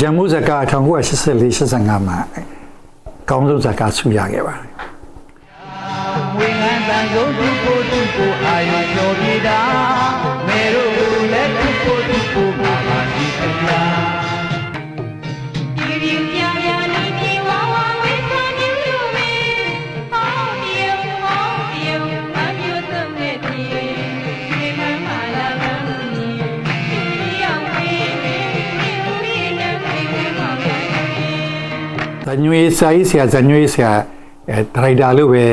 ကြံမှုဇကာ1984 85မှာအကောင်းဆုံးဇကာဆုရခဲ့ပါတယ်ဝေငန်းတန်ရုံးသူကိုသူကိုအာယုကျော်ပြေတာ ညွေစာရေးဆရာဇညွေဆရာအဲဒရိုက်တာလို့ပဲ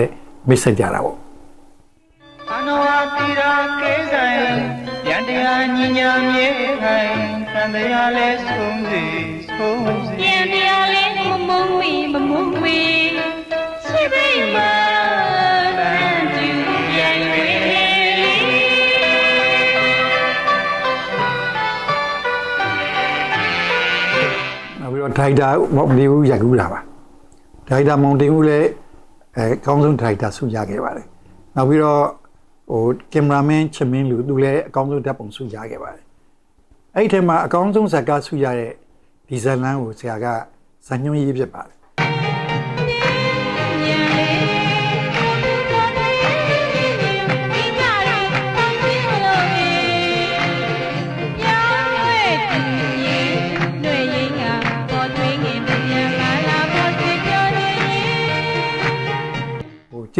မိတ်ဆက်ကြတာပေါ့အနောဝတိရာကေဆိုင်ပြန်တရားညီညာမြေခိုင်သံတရားလဲဆုံးစီဆုံးစီပြန်ပြန်လေးမမုံမီမမုံမီရှိပိမာတ ဒရိုက်တာမောင်တင်ဦးရိုက်ကူးတာပါဒရိုက်တာမောင်တင်ဦးလည်းအဲအကောင်းဆုံးဒရိုက်တာဆုရခဲ့ပါတယ်နောက်ပြီးတော့ဟိုကင်မရာမန်ချမင်းလူသူလည်းအကောင်းဆုံးဓာတ်ပုံဆုရခဲ့ပါတယ်အဲ့ဒီထဲမှာအကောင်းဆုံးဇာတ်ကားဆုရတဲ့ဒီဇလန်ကိုဆရာကဇညွှန်းရေးဖြစ်ပါတယ်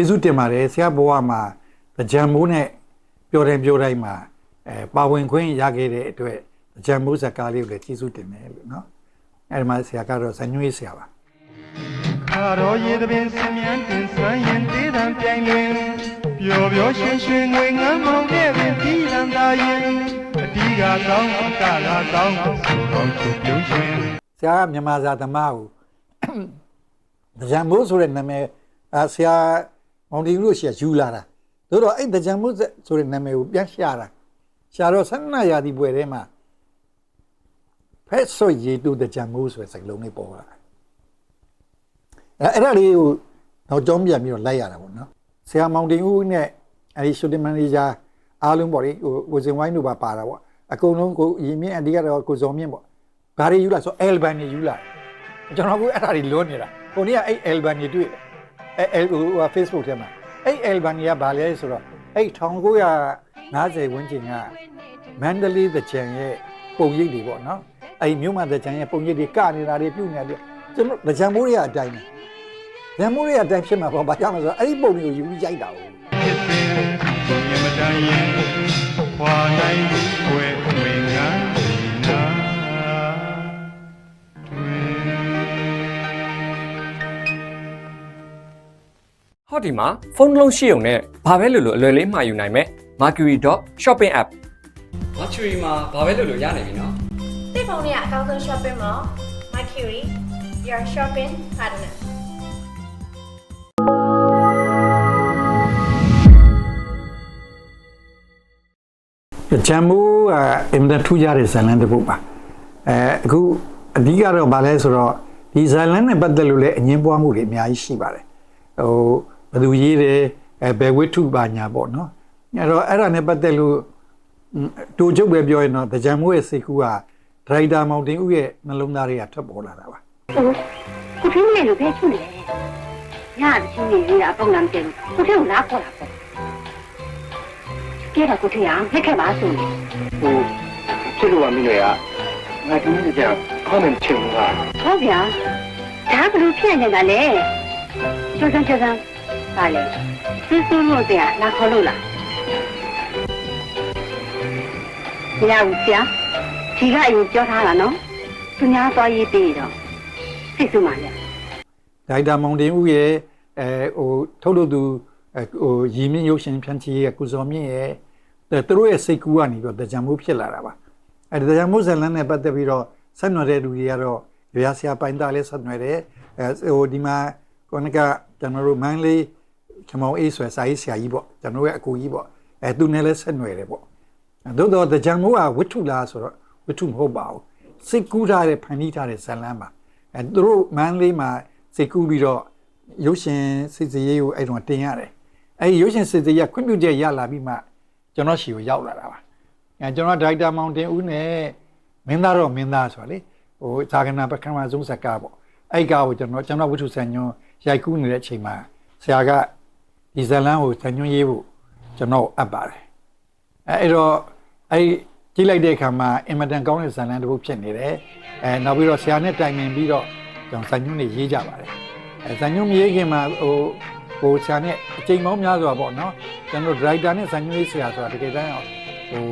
ကျေးဇူးတင်ပါတယ်ဆရာဘဝမှာကြံမိုးနဲ့ပြောတယ်ပြောတိုင်းမှာအဲပါဝင်ခွင့်ရခဲ့တဲ့အတွက်ကြံမိုးဇာတ်ကားလေးကိုလည်းကျေးဇူးတင်တယ်လို့နော်အဲ့ဒီမှာဆရာကတော့ဇညွှန်းရေးဆရာပါခါတော်ရေသပင်ဆင်မြန်းတင်ဆွမ်းရင်တေးတံပြိုင်လင်ပျော်ပျော်ရွှင်ရွှင်ငွေငမ်းမောင်တဲ့ပင်ပြီးလန်သာရင်အတီးကကောင်းအကကကောင်းစူကောင်းချုပ်ပြုံးရှင်ဆရာကမြန်မာစာသမားကိုကြံမိုးဆိုတဲ့နာမည်အဲဆရာ မောင်တီဦးလို့ရှိရယူလာတာသို့တော့အဲ့ကြံမိုးဆိုတဲ့နာမည်ကိုပြန်ရှာတာရှာတော့ဆန္ဒရာသီပွဲထဲမှာဖက်ဆွရေတူကြံမိုးဆိုတဲ့စကားလုံးလေးပေါ်လာအဲ့အဲ့ဒါလေးကိုတော့ကြောင်းပြန်ပြီးတော့လိုက်ရတာပေါ့နော်ဆရာမောင်တင်ဦးနဲ့အဲ့ဒီရှူတင်မန်နေဂျာအားလုံးပေါ့လေဟိုကိုစင်ဝိုင်းတို့ပါပါတာပေါ့အကုန်လုံးကိုရင်းမြင့်အဓိကတော့ကိုဇော်မြင့်ပေါ့ဘာတွေယူလာဆိုအယ်ဘန်တွေယူလာကျွန်တော်ကအဲ့ဒါတွေလွတ်နေတာဟိုနေ့ကအဲ့အယ်ဘန်တွေတွေ့တယ် အဲ့အယ်ဟို Facebook ထဲမှာအဲ့အယ်ဘန်တွေကဘာလဲဆိုတော့အဲ့1950ဝန်းကျင်ကမန္တလေးသကြံရဲ့ပုံရိပ်တွေပေါ့နော်အဲ့မြို့မှာသကြံရဲ့ပုံရိပ်တွေကနေတာတွေပြုတ်နေတာတွေကျွန်တော်သကြံမိုးတွေကအတိုင်းပဲသကြံမိုးတွေကအတိုင်းဖြစ်မှာပေါ့ဘာကြောင့်လဲဆိုတော့အဲ့ဒီပုံတွေကိုယူပြီးရိုက်တာ哦ဖြစ်ပင်သူမြမတန်ရင်ခွာနိုင်ွ ဟောဒီမှာဖုန်းတစ်လုံးရှိုံနဲ့ဘာပဲလို့လို့အလွယ်လေးမှာယူနိုင်မယ် Mercury.shopping app Mercury မှာဘာပဲလို့လို့ရနိုင်ပြီနော်သိဖုန်းလေးကအကောင်းဆုံး shopping mall Mercury your shopping partner ဂျမ်မိုးကအင်မတန်ထူးခြားတဲ့ဇာတ်လမ်းတစ်ပုဒ်ပါအဲအခုအဓိကတော့ဗာလဲဆိုတော့ဒီဇာတ်လမ်းနဲ့ပတ်သက်လို့လည်းအငင်းပွားမှုတွေအများကြီးရှိပါတယ်ဟို ဘယ်သူရေးတယ်အဲဘယ်ဝိထုပါညာပေါ့နော်အဲ့တော့အဲ့ဒါနဲ့ပတ်သက်လို့တူကျုပ်ပဲပြောရင်တော့ဂျမ်မိုးရဲ့စိတ်ကူးကဒရိုက်တာမောင်တင်ဦးရဲ့နှလုံးသားတွေကထွက်ပေါ်လာတာပါကိုထင်းလေးလိုပဲဖြစ်နေတယ်။ညအချင်းကြီးရအပုံလမ်းတင်ကိုထင်းကိုလာခေါ်တာပေါ့။ကြည့်တော့ကိုထင်းအောင်လက်ခဲ့ပါဆိုနေဟိုဖြစ်လို့ပါမိလေကငါဒီနေ့ကျခေါင်းနဲ့ချင်ဘူးက။ဟုတ်ဗျာ။ဒါဘလို့ဖြစ်နေတာလဲ။ကျောစမ်းကျောစ မ်းပါလေ။စူးစူးလို့တရားလာခေါ်လို့လား။မရဘူးဆရာ။ဒီကအရင်ပြောထားတာနော်။သူများသွားရေးပြီးတော့စိတ်ဆူပါလေ။ဒိုက်တာမောင်တင်ဦးရဲ့အဲဟိုထုတ်လို့သူအဲဟိုရီမင်းရုပ်ရှင်ဖြန့်ချီရဲ့ကုစော်မြင့်ရဲ့အဲသူတို့ရဲ့စိတ်ကူးကနေပြီးတော့တကြံမိုးဖြစ်လာတာပါအဲဒီတကြံမိုးဇလန်းနဲ့ပတ်သက်ပြီးတော့ဆက်နွယ်တဲ့လူတွေကတော့ရွာဆရာပိုင်သားလေးဆက်နွယ်တယ်အဲဟိုဒီမှာကိုနကကျွန်တော်တို့မန်းလေး ခမောင်အေးဆွဲစာရေးဆရာကြီးပေါ့ကျွန်တော်ရဲ့အကူကြီးပေါ့အဲသူနဲ့လည်းဆက်နွယ်တယ်ပေါ့သို့တော့တကြံမိုးကဝိထုလားဆိုတော့ဝိထုမဟုတ်ပါဘူးစိတ်ကူးထားတဲ့ဖန်တီးထားတဲ့ဇလန်းပါအဲသူတို့မန်းလေးမှာစိတ်ကူးပြီးတော့ရုပ်ရှင်စစ်စရေးကိုအဲ့တော့တင်ရတယ်။အဲ့ဒီရုပ်ရှင်စစ်စရေးကခွင့်ပြုချက်ရလာပြီးမှကျွန်တော်ရှီကိုရောက်လာတာပါ။အဲကျွန်တော်ဒိုက်တာမောင်တင်ဦးနဲ့မင်းသားတော့မင်းသားဆိုတာလေဟိုဇာကနာပကမဆုံးစကားပေါ့အဲ့ကားကိုကျွန်တော်ကျွန်တော်ဝိထုဆန်ညွန်ရိုက်ကူးနေတဲ့အချိန်မှာဆရာက ဒီဇလန်းကိုဆန်ညွန်ရေးဖို့ကျွန်တော်အပ်ပါတယ်အဲအဲ့တော့အဲ့ကြည့်လိုက်တဲ့အခါမှာအင်မတန်ကောင်းတဲ့ဇလန်းတစ်ပုဒ်ဖြစ်နေတယ်အဲနောက်ပြီးတော့ဆရာနဲ့တိုင်ပင်ပြီးတော့ကျွန်တော်ဆန်ညွန်နေရေးကြပါတယ်အဲဆန်ညွန်မရေးခင်မှာဟိုဟိုဆရာနဲ့အချိန်ပေါင်းများစွာပေါ့နော်ကျွန်တော်ဒရိုက်တာနဲ့ဆန်ညွန်ရေးဆရာဆိုတာတကယ်တမ်းဟို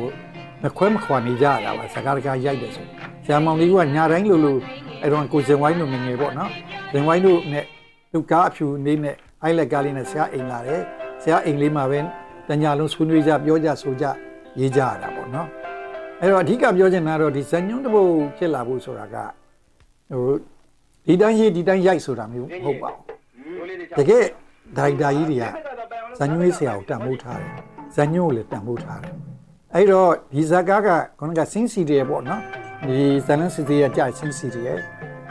မခွဲမခွာနေကြရတာပါစကားတကားရိုက်တယ်ဆိုဆရာမောင်လေးကညာတိုင်းလိုလိုအဲ့တော့ကိုစင်ဝိုင်းလိုငယ်ငယ်ပေါ့နော်စင်ဝိုင်းတို့နဲ့သူကားအဖြူနေနဲ့ အိုက်လက်ကားလေးနဲ့ဆရာအိမ်လာတယ်ဆရာအိမ်လေးမှာပဲတညာလုံးဆွေးနွေးကြပြောကြဆိုကြရေးကြရတာပေါ့နော်အဲ့တော့အဓိကပြောချင်တာကတော့ဒီဇညွန်းတစ်ပုဒ်ဖြစ်လာဖို့ဆိုတာကဟိုဒီတိုင်းရေးဒီတိုင်းရိုက်ဆိုတာမျိုးမဟုတ်ပါဘူးတကယ်ဒါရိုက်တာကြီးတွေကဇညွန်းရေးဆရာကိုတန်ဖိုးထားတယ်ဇညွန်းကိုလည်းတန်ဖိုးထားတယ်အဲ့တော့ဒီဇာကားကခုနကစင်းစီတွေပေါ့နော်ဒီဇလန်စီတွေကြာစင်းစီတွေ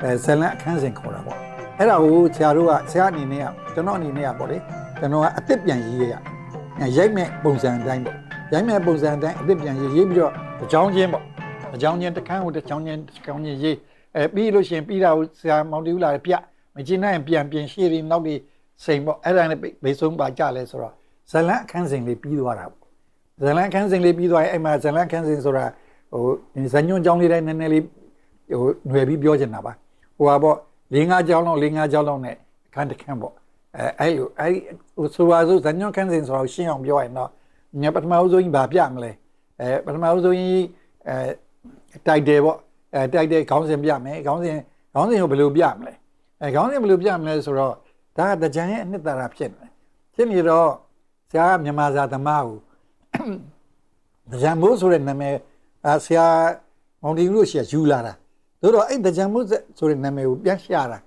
အဲဇလန်အခန်းစဉ်ခေါ်တာပေါ့ အဲ့ဒါကိုဆရာတို့ကဆရာအနေနဲ့ကကျွန်တော်အနေနဲ့ကပေါ့လေကျွန်တော်ကအစ်စ်ပြန်ရေးရရိုက်မဲ့ပုံစံအတိုင်းပေါ့ရိုက်မဲ့ပုံစံအတိုင်းအစ်စ်ပြန်ရေးရေးပြီးတော့အကြောင်းချင်းပေါ့အကြောင်းချင်းတစ်ခန်းကိုတစ်ကြောင်းချင်းတစ်ကြောင်းချင်းရေးအဲပြီးလို့ရှိရင်ပြီးတာကိုဆရာမောင်တီဦးလာပြမကျင်းနိုင်ရင်ပြန်ပြင်ရှေ့ပြီးနောက်ပြီးစိန်ပေါ့အဲ့ဒါနဲ့ဘေးဆုံးပါကြလဲဆိုတော့ဇလန်အခန်းစဉ်လေးပြီးသွားတာပေါ့ဇလန်ခန်းစဉ်လေးပြီးသွားရင်အဲ့မှာဇလန်ခန်းစဉ်ဆိုတာဟိုဇညွန့်ကြောင်းလေးတိုင်းနည်းနည်းလေးဟိုຫນွယ်ပြီးပြောချင်တာပါဟိုပါပေါ့ ၄၅ကြောင်းလောက်၄၅ကြောင်းလောက်နဲ့အခန်းတစ်ခန်းပေါ့အဲအဲ့လိုအဲ့ဟိုဆိုပါစို့ဇညွန့်ခန်းစဉ်ဆိုတော့ရှင်းအောင်ပြောရင်တော့ညပထမဦးဆုံးကြီးဗာပြမလဲအဲပထမဦးဆုံးကြီးအဲတိုက်တယ်ပေါ့အဲတိုက်တယ်ခေါင်းစဉ်ပြမယ်ခေါင်းစဉ်ခေါင်းစဉ်ကိုဘယ်လိုပြမလဲအဲခေါင်းစဉ်ဘယ်လိုပြမလဲဆိုတော့ဒါကတကြံရဲ့အနှစ်သာရဖြစ်နေတယ်ဖြစ်နေတော့ဆရာကမြန်မာစာသမားကိုဒကြံမိုးဆိုတဲ့နာမည်အာဆရာမောင်တီလို့ရှိရယူလာတာ တို့တော့အဲ့ဒကြံမိုးဆိုတဲ့နာမည်ကိုပြန်ရှာတာ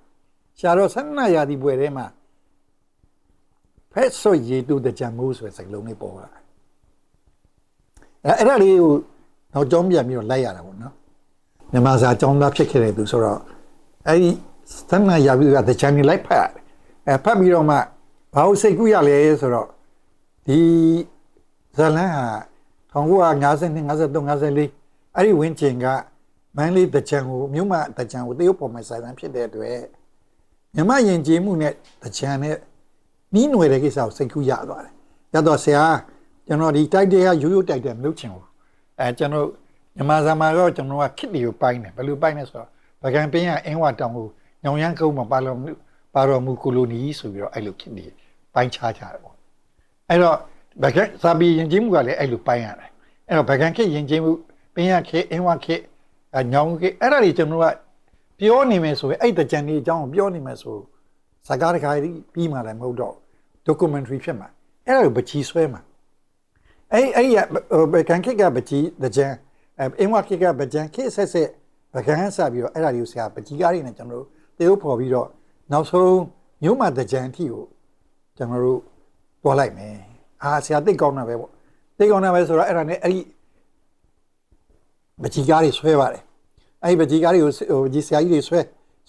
ရှာတော့ဆန္ဒရာသီပွဲထဲမှာဖက်ဆိုရည်တူဒကြံမိုးဆိုတဲ့စကားလုံးလေးပေါ်လာအဲ့အဲ့ဒါလေးကိုတော့ကြောင်းပြန်ပြီးတော့လိုက်ရတာပေါ့နော်မြန်မာစာကြောင်းသားဖြစ်ခဲ့တဲ့သူဆိုတော့အဲ့ဒီဆန္ဒရာသီကဒကြံနေလိုက်ဖတ်ရတယ်အဲဖတ်ပြီးတော့မှဘာလို့စိတ်ကူးရလဲဆိုတော့ဒီဇလန်ဟာ1952 53 54အဲ့ဒီဝင်းကျင်က မန်းလေးတကြံကိုမြို့မတကြံကိုတရုတ်ပေါ်မှာဆိုင်ဆန်းဖြစ်တဲ့အတွက်မြမယဉ်ကျေးမှုနဲ့တကြံနဲ့နှီးနွယ်တဲ့ကိစ္စကိုစိတ်ကူးရသွားတယ်။ရတော့ဆရာကျွန်တော်ဒီတိုက်တဲ့ကရိုးရိုးတိုက်တဲ့မလုပ်ချင်ဘူး။အဲကျွန်တော်မြမဇာမာတော့ကျွန်တော်ကခစ်တီကိုပိုင်းတယ်ဘယ်လိုပိုင်းလဲဆိုတော့ဗကန်ပင်းကအင်းဝတောင်ကိုညောင်ရမ်းကုန်းမှာပါတော်မူပါတော်မူကိုလိုနီဆိုပြီးတော့အဲ့လိုခစ်တီပိုင်းခြားကြတယ်ပေါ့။အဲ့တော့ဗကန်စာပီယဉ်ကျေးမှုကလည်းအဲ့လိုပိုင်းရတယ်အဲ့တော့ဗကန်ခေတ်ယဉ်ကျေးမှုပင်ရခေတ်အင်းဝခေတ် အညောင်ခေတ်အဲ့ဒါတွေကျွန်တော်ကပြောနေမယ်ဆိုရင်အဲ့တကြံဒီအကြောင်းကိုပြောနေမယ်ဆိုစကားတခါကြီးပြီးမှလည်းမဟုတ်တော့ documentary ဖြစ်မှာအဲ့ဒါကိုပချီဆွဲမှာအဲ့အဲ့ရဗကန်ခေတ်ကပချီတကြံအင်းဝခေတ်ကပကြံခေတ်ဆက်ဆက်ဗကန်ဆပြီးတော့အဲ့ဒါတွေကိုဆရာပချီကားတွေနဲ့ကျွန်တော်တို့တေုပ်ဖော်ပြီးတော့နောက်ဆုံးမြို့မှာတကြံအထိကိုကျွန်တော်တို့တွားလိုက်မယ်အာဆရာသိကောင်းတာပဲပေါ့သိကောင်းတာပဲဆိုတော့အဲ့ဒါနဲ့အဲ့ဒီ ပချီကားတွေဆွဲပါတယ်အဲ့ဒီပချီကားတွေကိုဟိုကြီးဆရာကြီးတွေဆွဲ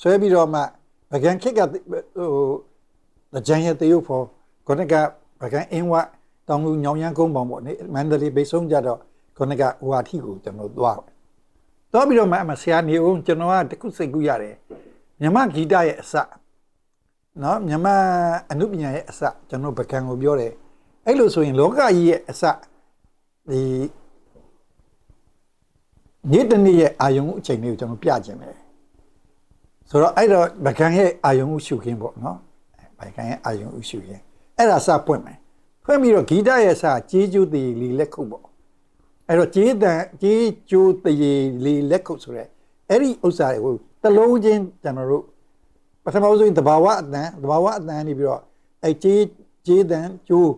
ဆွဲပြီးတော့မှဗကန်ခစ်ကဟိုတကြံရဲ့တေုပ်ဖော်ခုနကဗကန်အင်းဝတောင်လူညောင်ရမ်းကုန်းပေါင်ပေါ့နေမန္တလေးဘေဆုံးကြတော့ခုနကဟိုဟာထီကိုကျွန်တော်သွားတယ်တော့ပြီးတော့မှအမဆရာနေအောင်ကျွန်တော်ကတခုစိတ်ကူးရတယ်မြမဂီတရဲ့အစနော်မြမအနုပညာရဲ့အစကျွန်တော်ဗကန်ကိုပြောတယ်အဲ့လိုဆိုရင်လောကကြီးရဲ့အစဒီ နေ့တနေ့ရဲ့အာယုံအချိန်လေးကိုကျွန်တော်ပြခြင်းပဲဆိုတော့အဲ့တော့ဗကန်ရဲ့အာယုံဥရှုခင်းပေါ့နော်ဗကန်ရဲ့အာယုံဥရှုခင်းအဲ့ဒါစပွင့်မယ်ဖွင့်ပြီးတော့ဂီတရဲ့စကြေးကျူးတည်လီလက်ခုပ်ပေါ့အဲ့တော့ကြေးတန်ကြေးကျူးတည်လီလက်ခုပ်ဆိုရဲအဲ့ဒီဥစ္စာတွေကိုတလုံးချင်းကျွန်တော်တို့ပထမဆုံးသဘာဝအတန်သဘာဝအတန်နေပြီးတော့အဲ့ကြေးကြေးတန်ကျိုး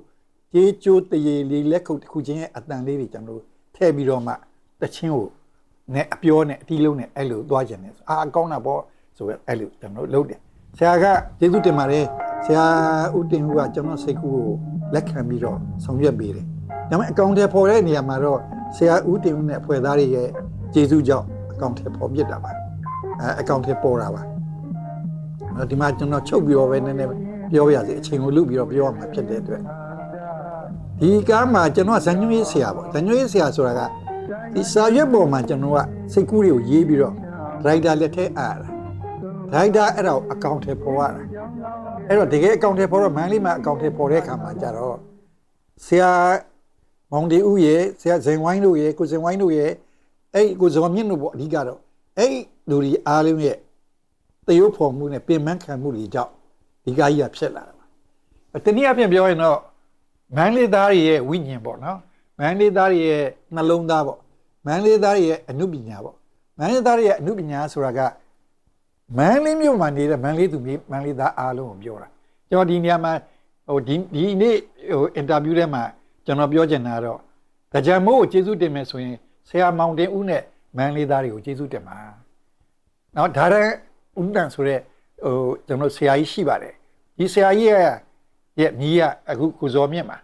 ကြေးကျိုးတည်လီလက်ခုပ်တစ်ခုချင်းရဲ့အတန်လေးတွေကျွန်တော်တို့ထည့်ပြီးတော့မှတချင်းကို နဲ့အပြောနဲ့အတီးလုံးနဲ့အဲ့လိုသွားခြင်းနဲ့အာအကောင်းတာပေါ့ဆိုရဲအဲ့လိုကျွန်တော်တို့လုပ်တယ်ဆရာကကျေးဇူးတင်ပါတယ်ဆရာဦးတင်ဦးကကျွန်တော်စိတ်ကူးကိုလက်ခံပြီးတော့ဆောင်ရွက်ပေးတယ်ဒါပေမဲ့အကောင့်ထဲပေါ်တဲ့နေရာမှာတော့ဆရာဦးတင်ဦးနဲ့အဖွဲ့သားတွေရဲ့ကျေးဇူးကြောင့်အကောင့်ထဲပေါ်ပြစ်တာပါအဲအကောင့်ထဲပေါ်တာပါအဲ့ဒီမှာကျွန်တော်ချုပ်ပြီးတော့ပဲနည်းနည်းပြောရစီအချိန်ကိုလုပြီးတော့ပြောရမှာဖြစ်တဲ့အတွက်ဒီကားမှာကျွန်တော်ဇန်ညွေးဆရာပေါ့ဇန်ညွေးဆရာဆိုတာက ဒီစာရွက်ပေါ်မှာကျွန်တော်ကစိတ်ကူးတွေကိုရေးပြီးတော့ဒရိုက်တာလက်ထဲအားတာဒရိုက်တာအဲ့ဒါကိုအကောင့်ထဲပေါ်ရတာအဲ့တော့တကယ်အကောင့်ထဲပေါ်တော့မန်လေးမှာအကောင့်ထဲပေါ်တဲ့အခါမှာကြတော့ဆရာမောင်ဒီဦးရဲ့ဆရာဇင်ဝိုင်းတို့ရဲ့ကိုဇင်ဝိုင်းတို့ရဲ့အဲ့ကိုဇော်မြင့်တို့ပေါ့အဓိကတော့အဲ့လူတွေအားလုံးရဲ့တရုပ်ဖော်မှုနဲ့ပြင်ပန်းခံမှုတွေကြောင့်ဒီကားကြီးကဖြစ်လာတာပါတနည်းအားဖြင့်ပြောရင်တော့မန်လေးသားတွေရဲ့ဝိညာဉ်ပေါ့နော် မန်လေးသားတွေရဲ့နှလုံးသားပေါ့မန်လေးသားတွေရဲ့အနုပညာပေါ့မန်လေးသားတွေရဲ့အနုပညာဆိုတာကမန်လေးမြို့မှာနေတဲ့မန်လေးသူမျိုးမန်လေးသားအားလုံးကိုပြောတာကျွန်တော်ဒီနေရာမှာဟိုဒီဒီနေ့ဟိုအင်တာဗျူးထဲမှာကျွန်တော်ပြောချင်တာတော့တကြံမိုးကိုကျေးဇူးတင်မယ်ဆိုရင်ဆရာမောင်တင်ဦးနဲ့မန်လေးသားတွေကိုကျေးဇူးတင်ပါနော်ဒါရဦးတန်ဆိုတဲ့ဟိုကျွန်တော်ဆရာကြီးရှိပါတယ်ဒီဆရာကြီးရဲ့ရဲ့မြည်ကအခုကိုဇော်မြင့်ပါ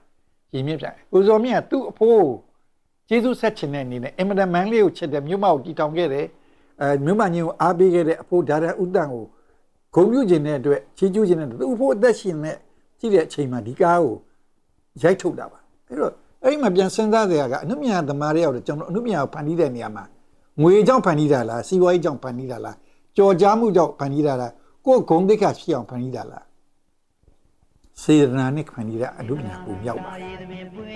ရင်းမြစ်ပြန်ကိုဇော်မြင့်ကသူ့အဖိုးကျေးဇူးဆက်ချင်တဲ့အနေနဲ့အင်မတန်မန်းလေးကိုချစ်တယ်မြို့မကိုတီတောင်ခဲ့တယ်အဲမြို့မကြီးကိုအားပေးခဲ့တဲ့အဖိုးဒါရန်ဥတန်ကိုဂုံပြုခြင်းတဲ့အတွက်ချီးကျူးခြင်းတဲ့အတွက်သူ့အဖိုးအသက်ရှင်တဲ့ကြည့်တဲ့အချိန်မှာဒီကားကိုရိုက်ထုတ်တာပါအဲ့တော့အဲ့ဒီမှာပြန်စဉ်းစားစရာကအနုမြာသမားတွေရောက်တော့ကျွန်တော်အနုမြာကိုဖန်တီးတဲ့နေရာမှာငွေကြောင့်ဖန်တီးတာလားစီးပွားရေးကြောင့်ဖန်တီးတာလားကြော်ကြားမှုကြောင့်ဖန်တီးတာလားကိုယ်ဂုံတိတ်ခဖြစ်အောင်ဖန်တီးတာလား စေရနာနဲ့ဖန်တီးတဲ့အနုမြာကိုမြောက်ပါတယ်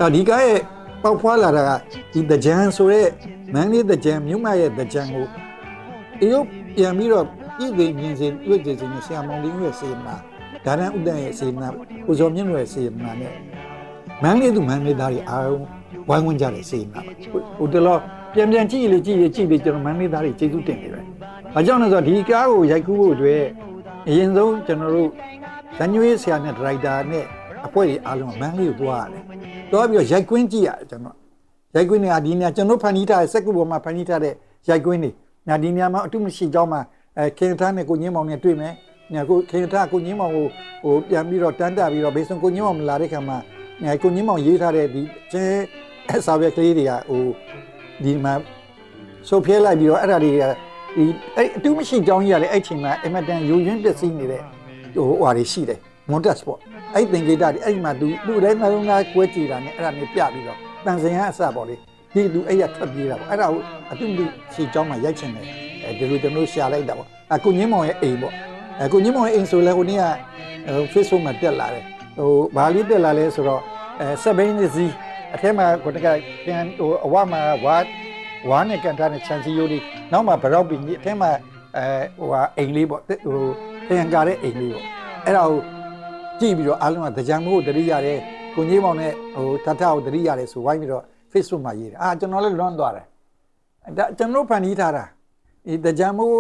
တော့ဒီကားရဲ့ပေါက်ဖွာလာတာကဒီတကြံဆိုတဲ့မန်းလေးတကြံမြို့မရဲ့တကြံကိုတရုတ်ပြန်ပြီးတော့ပြည်သိမြင်စင်တွေ့ကြစင်ဆရာမောင်လေးရဲ့စေနာဒါနဥဒ္ဒန်ရဲ့စေနာကိုဇော်မြင့်ရဲ့စေနာနဲ့မန်းလေးသူမန်းလေးသားတွေအားလုံးဝိုင်းဝန်းကြတဲ့စေနာပါဟိုတလောပြန်ပြန်ကြည့်လေကြည့်လေကြည့်လေကျွန်တော်မန်းလေးသားတွေကျေးဇူးတင်နေတယ်။ဘာကြောင့်လဲဆိုတော့ဒီကားကိုရိုက်ကူးဖို့အတွက်အရင်ဆုံးကျွန်တော်တို့ ဇန်နဝေးဆရာနဲ့ဒရိုက်တာနဲ့အဖွဲ့တွေအားလုံးကမန်းလေးကိုသွားရတယ်။သွားပြီးတော့ရိုက်ကွင်းကြည့်ရတယ်ကျွန်တော်။ရိုက်ကွင်းတွေကဒီနေရာကျွန်တော်ဖန်တီးထားတဲ့စက်ကူပေါ်မှာဖန်တီးထားတဲ့ရိုက်ကွင်းတွေ။ညာဒီနေရာမှာအတုမရှိကြောင်းမှာအဲခင်ထားနဲ့ကိုညင်းမောင်နဲ့တွေ့မယ်။ညာကိုခင်ထားကိုညင်းမောင်ကိုဟိုပြန်ပြီးတော့တန်းတက်ပြီးတော့ဘေးစုံကိုညင်းမောင်မလာတဲ့ခါမှာညာကိုညင်းမောင်ရေးထားတဲ့ဒီကျဲအစာပဲကလေးတွေကဟိုဒီမှာဆိုဖျဲလိုက်ပြီးတော့အဲ့ဒါတွေကဒီအဲ့အတူမရှိကြောင်းကြီးကလည်းအဲ့ချိန်မှာအမတန်ယူရင်းပစ္စည်းနေတဲ့ ဟိုဟွာတွေရှိတယ်မွန်တက်စ်ပေါ့အဲ့သင်္ကေတတွေအဲ့ဒီမှာသူသူ့တိုင်းနှလုံးသားကွဲကြည်တာနဲ့အဲ့ဒါမျိုးပြပြီးတော့တန်စင်ရအစပေါ့လေဒီသူအဲ့ရထွက်ပြေးတာပေါ့အဲ့ဒါကိုအတူမရှိကြောင်းမှာရိုက်ချင်တယ်အဲဒီလိုကျွန်တော်ရှာလိုက်တာပေါ့အခုညင်းမောင်ရဲ့အိမ်ပေါ့အခုညင်းမောင်ရဲ့အိမ်ဆိုလဲဟိုနေ့ကဟို Facebook မှာတက်လာတယ်ဟိုဘာလေးတက်လာလဲဆိုတော့အဲဆက်ဘိန်းစီအထက်မှာကိုတကပြန်ဟိုအဝမှာဝါဝါနဲ့ကန်တာနဲ့ခြံစည်းရိုးလေးနောက်မှာဘရောက်ပင်ကြီးအထက်မှာအဲဟိုဟာအိမ်လေးပေါ့ဟို ထရန်ကာတဲ့အိမ်လေးပေါ့အဲ့ဒါကိုကြည့်ပြီးတော့အားလုံးကတကြံမို့တတိရတယ်ကိုကြီးမောင်နဲ့ဟိုတထကိုတတိရတယ်ဆိုဝိုင်းပြီးတော့ Facebook မှာရေးတယ်အာကျွန်တော်လည်းလွန်သွားတယ်ဒါကျွန်တော်ဖန်တီးထားတာဒီတကြံမို့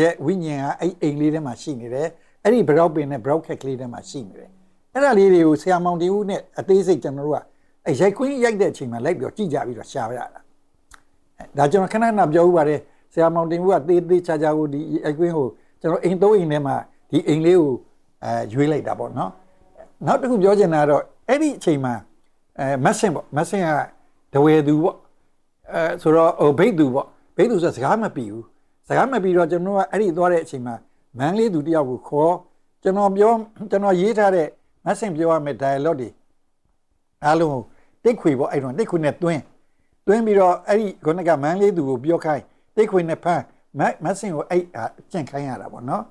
ရဲ့ဝိညာဉ်ကအဲ့အိမ်လေးထဲမှာရှိနေတယ်အဲ့ဒီဘရောက်ပင်နဲ့ဘရောက်ခက်ကလေးထဲမှာရှိနေတယ်အဲ့ဒါလေးတွေကိုဆရာမောင်တီဦးနဲ့အသေးစိတ်ကျွန်တော်တို့ကအဲ့ရိုက်ကွင်းရိုက်တဲ့အချိန်မှာလိုက်ပြီးတော့ကြည့်ကြပြီးတော့ရှာရတာဒါကျွန်တော်ခဏခဏပြောဥပါတယ်ဆရာမောင်တင်ဦးကသေးသေးချာချာကိုဒီအကွင်းကို ကျွန်တော်အိမ်သုံးအိမ်ထဲမှာဒီအိမ်လေးကိုအဲရွေးလိုက်တာပေါ့နော်နောက်တစ်ခုပြောချင်တာကတော့အဲ့ဒီအချိန်မှာအဲမက်ဆင်ပေါ့မက်ဆင်ကဒဝဲသူပေါ့အဲဆိုတော့ဟိုဘိတ်သူပေါ့ဘိတ်သူဆိုစကားမပြီးဘူးစကားမပြီးတော့ကျွန်တော်ကအဲ့ဒီသွားတဲ့အချိန်မှာမန်းလေးသူတယောက်ကိုခေါ်ကျွန်တော်ပြောကျွန်တော်ရေးထားတဲ့မက်ဆင်ပြောရမယ့် dialogue တွေအားလုံးကိုတိတ်ခွေပေါ့အဲ့တော့တိတ်ခွေနဲ့တွင်းတွင်းပြီးတော့အဲ့ဒီခုနကမန်းလေးသူကိုပြောခိုင်းတိတ်ခွေနဲ့ဖမ်း မတ်မတ်စင်ကိုအဲ့အကျင့်ခိုင်းရတာပေါ့နော်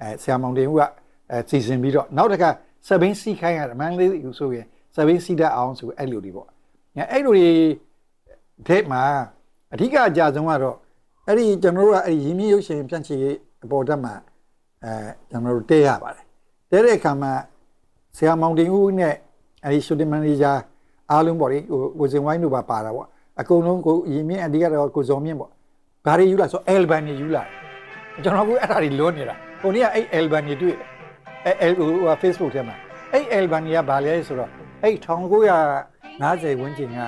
အဲဆရာမောင်တင်ဦးကအဲစီစဉ်ပြီးတော့နောက်တစ်ခါစပင်းစီခိုင်းရတာမန်းလေးသူဆိုရင်စပင်းစီတတ်အောင်ဆိုအဲ့လိုတွေပေါ့ငါအဲ့လိုတွေတဲ့မှာအဓိကအကြဆုံးကတော့အဲ့ဒီကျွန်တော်တို့ကအဲ့ဒီရင်းမြစ်ရုပ်ရှင်ပြန့်ချီအပေါ်တက်မှာအဲကျွန်တော်တို့တဲရပါတယ်တဲတဲ့အခါမှာဆရာမောင်တင်ဦးနဲ့အဲ့ဒီရှူတင်မန်နေဂျာအားလုံးပေါ့လေဟိုကိုစင်ဝိုင်းတို့ပါပါတာပေါ့အကုန်လုံးကိုရင်းမြင့်အဓိကတော့ကိုဇော်မြင့်ပေါ့ ဘာတွေယူလာဆို Alban တွေယူလာကျွန်တော်ကအဲ့ဒါတွေလွန်နေတာဟိုနေ့ကအဲ့ Alban တွေတွေ့တယ်အဲဟို Facebook ထဲမှာအဲ့ Alban တွေကဘာလဲဆိုတော့အဲ့1950ဝန်းကျင်က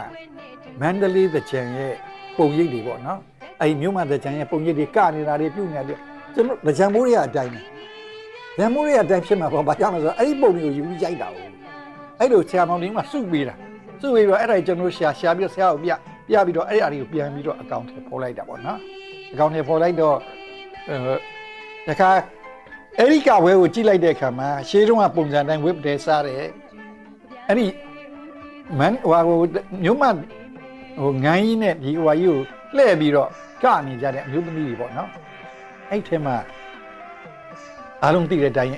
မန္တလေးသကြံရဲ့ပုံရိပ်တွေပေါ့နော်အဲ့မြို့မှာသကြံရဲ့ပုံရိပ်တွေကနေတာတွေပြုတ်နေတာတွေကျွန်တော်သကြံမိုးတွေကအတိုင်းပဲဇံမိုးတွေအတိုင်းဖြစ်မှာပေါ့ဘာကြောင့်လဲဆိုတော့အဲ့ဒီပုံတွေကိုယူပြီးရိုက်တာဟုတ်အဲ့လိုဆရာမောင်တင်းကစုပေးတာစုပြီးတော့အဲ့ဒါကျွန်တော်ရှာရှာပြီးတော့ဆရာကိုပြ ပြပြီးတော့အဲ့အရာတွေကိုပြန်ပြီးတော့အကောင့်ထဲပေါ်လိုက်တာပေါ့နော်အကောင့်ထဲပေါ်လိုက်တော့အဲတခါအဲ့ဒီကဝဲကိုကြည့်လိုက်တဲ့အခါမှာရှေးတုန်းကပုံစံတိုင်း web တဲစားတယ်အဲ့ဒီမန်ဟိုဟိုမြို့မဟိုငိုင်းကြီးနဲ့ဒီဟိုဟာကြီးကိုလှည့်ပြီးတော့ကနေကြတဲ့အမျိုးသမီးတွေပေါ့နော်အဲ့ထဲမှာအားလုံးသိတဲ့အတိုင်း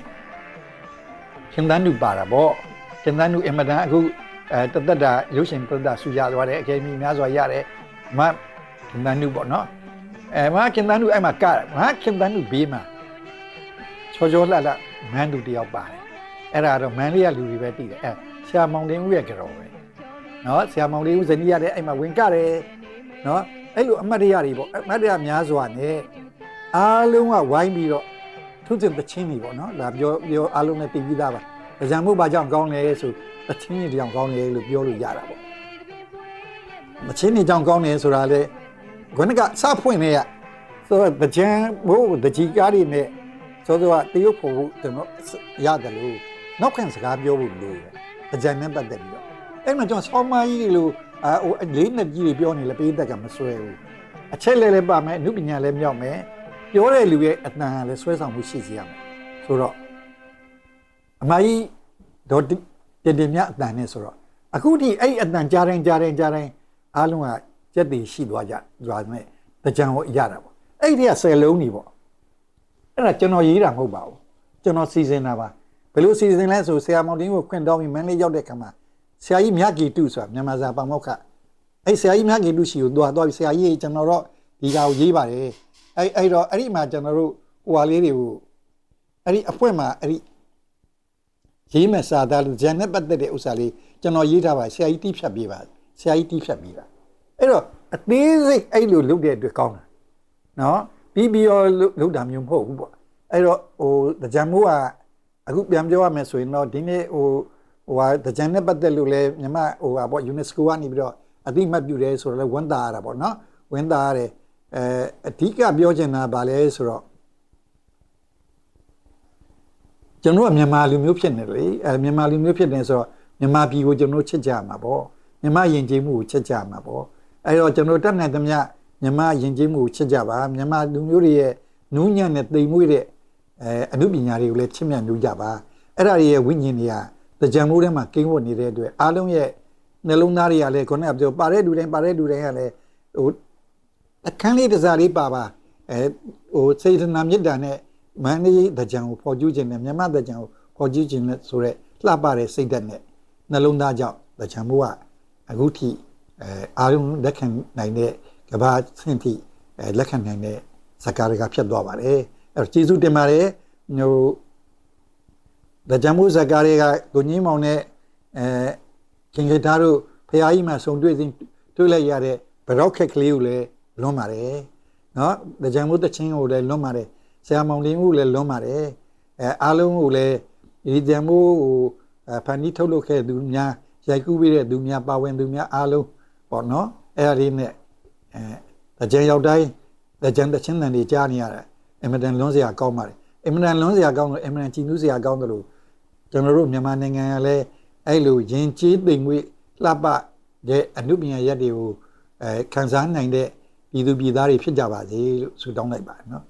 ခင်သန်းလူပါတာပေါ့ခင်သန်းလူအင်မတန်အခု အဲတသက်တာရုပ်ရှင်ပရိသတ်ဆူရသွားတယ်အကယ်ဒမီများစွာရတယ်မခင်သန်းလူပေါ့နော်အဲမခင်သန်းလူအဲ့မှာကတယ်မခင်သန်းလူဘေးမှာချောချောလှလှမန်းသူတယောက်ပါတယ်အဲ့ဒါတော့မန်းလေးရလူတွေပဲသိတယ်အဲဆရာမောင်တင်ဦးရဲ့ကြော်ပဲနော်ဆရာမောင်တင်ဦးဇနီးရတယ်အဲ့မှာဝင်ကတယ်နော်အဲ့လိုအမတ်တရတွေပေါ့အမတ်တရများစွာနဲ့အားလုံးကဝိုင်းပြီးတော့ထုတင်တချင်းတွေပေါ့နော်ဒါပြောပြောအားလုံးနဲ့သိပြီးသားပါဒါကြောင့်မို့ဘာကြောင့်ကောင်းလဲဆို တချင်းတွေတောင်ကောင်းတယ်လို့ပြောလို့ရတာပေါ့မချင်းတွေတောင်ကောင်းတယ်ဆိုတာလေခொနကစဖွင့်နေရဆိုတော့တကြံဘိုးတကြီးကားတွေနဲ့ဆိုတော့တရုတ်ဖို့ကျွန်တော်ရတယ်လို့နောက်ခံစကားပြောဖို့လို့တကြံနဲ့ပတ်သက်ပြီးတော့အဲ့မှာကျွန်တော်ဆောင်းမကြီးတွေလို့အာဟိုလေးနှစ်ကြီးတွေပြောနေလဲပေးတက်ကမဆွဲဘူးအချက်လဲလဲပါမယ်အမှုပညာလဲမြောက်မယ်ပြောတဲ့လူရဲ့အတန်လဲဆွဲဆောင်မှုရှိစီရမယ်ဆိုတော့အမကြီးတော့ တင်တင်မြအတန်နဲ့ဆိုတော့အခုဒီအဲ့အတန်ကြားတိုင်းကြားတိုင်းကြားတိုင်းအားလုံးကစက်တည်ရှိသွားကြသွားမယ်တကြံကိုရတာပေါ့အဲ့ဒီကဆယ်လုံးနေပေါ့အဲ့ဒါကျွန်တော်ရေးတာမဟုတ်ပါဘူးကျွန်တော်စီစဉ်တာပါဘယ်လိုစီစဉ်လဲဆိုဆရာမောင်တင်းကိုခွင့်တောင်းပြီးမန်းလေးရောက်တဲ့ခါမှာဆရာကြီးမြတ်ကီတုဆိုတာမြန်မာစာပေါမောက္ခအဲ့ဆရာကြီးမြတ်ကီတုရှိကိုသွားသွားပြီးဆရာကြီးကျွန်တော်တော့ဒီကောင်ရေးပါတယ်အဲ့အဲ့တော့အဲ့ဒီမှာကျွန်တော်တို့ဟိုဟာလေးတွေကိုအဲ့ဒီအဖွင့်မှာအဲ့ဒီ ရေးမဲ့စာသားလူဂျန်နဲ့ပတ်သက်တဲ့ဥစ္စာလေးကျွန်တော်ရေးထားပါဆရာကြီးတီးဖြတ်ပေးပါဆရာကြီးတီးဖြတ်ပေးပါအဲ့တော့အသေးစိတ်အဲ့လိုလုပ်တဲ့အတွက်ကောင်းတာနော်ပြီးပြီးတော့လုပ်တာမျိုးမဟုတ်ဘူးပေါ့အဲ့တော့ဟိုကြံမိုးကအခုပြန်ပြောရမယ်ဆိုရင်တော့ဒီနေ့ဟိုဟိုဟာကြံနဲ့ပတ်သက်လို့လဲမြမဟိုဟာပေါ့ UNESCO ကနေပြီးတော့အတိမတ်ပြုတယ်ဆိုတော့လဲဝန်တာရတာပေါ့နော်ဝန်တာရတယ်အဲအဓိကပြောချင်တာဗာလဲဆိုတော့ ကျွန်တော်ကမြန်မာလူမျိုးဖြစ်နေလေအဲမြန်မာလူမျိုးဖြစ်နေဆိုတော့မြန်မာပြည်ကိုကျွန်တော်ချစ်ကြမှာပေါ့မြန်မာယဉ်ကျေးမှုကိုချစ်ကြမှာပေါ့အဲတော့ကျွန်တော်တတ်နိုင်သမျှမြန်မာယဉ်ကျေးမှုကိုချစ်ကြပါမြန်မာလူမျိုးတွေရဲ့နူးညံ့တဲ့တိမ်မွေ့တဲ့အဲအမှုပညာတွေကိုလည်းချစ်မြတ်နူးကြပါအဲ့ဒါတွေရဲ့ဝိညာဉ်တွေကတကြံမိုးထဲမှာကိန်းဝတ်နေတဲ့အတွက်အားလုံးရဲ့နှလုံးသားတွေကလည်းခုနကပြောပါတဲ့လူတိုင်းပါတဲ့လူတိုင်းကလည်းဟိုအခန်းလေးတစ်စားလေးပါပါအဲဟိုစေတနာမေတ္တာနဲ့ မန္တလေးတကြံကိုပေါ်ကျူးခြင်းနဲ့မြန်မာတကြံကိုပေါ်ကျူးခြင်းနဲ့ဆိုရက်လှပတဲ့စိတ်ဓာတ်နဲ့နှလုံးသားကြောင့်တကြံမိုးကအခုထိအဲအားလုံးလက်ခံနိုင်တဲ့ကဘာဆင့်ထိအဲလက်ခံနိုင်တဲ့ဇကာတွေကဖြစ်သွားပါတယ်အဲတော့ကျေးဇူးတင်ပါတယ်ဟိုဒကြမှုဇကာတွေကကိုကြီးမောင်နဲ့အဲခင်ခေသားတို့ဖရာကြီးမှာဆုံတွေ့စဉ်တွေ့လိုက်ရတဲ့ဗရောက်ခက်ကလေးကိုလည်းလွန်ပါတယ်နော်ဒကြမှုတချင်းကိုလည်းလွန်ပါတယ် ဆရာမောင်လင်းကိုလည်းလွန်ပါတယ်အဲအားလုံးကိုလည်းဒီဒကြမှုကိုဖန်တီးထုတ်လုပ်ခဲ့သူများရိုက်ကူးပေးတဲ့သူများပါဝင်သူများအားလုံးပေါ့နော်အဲ့ဒါလေးနဲ့အဲတကြံရောက်တိုင်းတကြံတချင်းတန်တွေကြားနေရတယ်အင်မတန်လွန်စရာကောင်းပါတယ်အင်မတန်လွန်စရာကောင်းလို့အင်မတန်ကြည်နူးစရာကောင်းတယ်လို့ကျွန်တော်တို့မြန်မာနိုင်ငံကလည်းအဲ့လိုယဉ်ကျေးသိမ်မွေ့လှပတဲ့အမှုပညာရက်တွေကိုအဲခံစားနိုင်တဲ့ပြည်သူပြည်သားတွေဖြစ်ကြပါစေလို့ဆုတောင်းလိုက်ပါတယ်နော်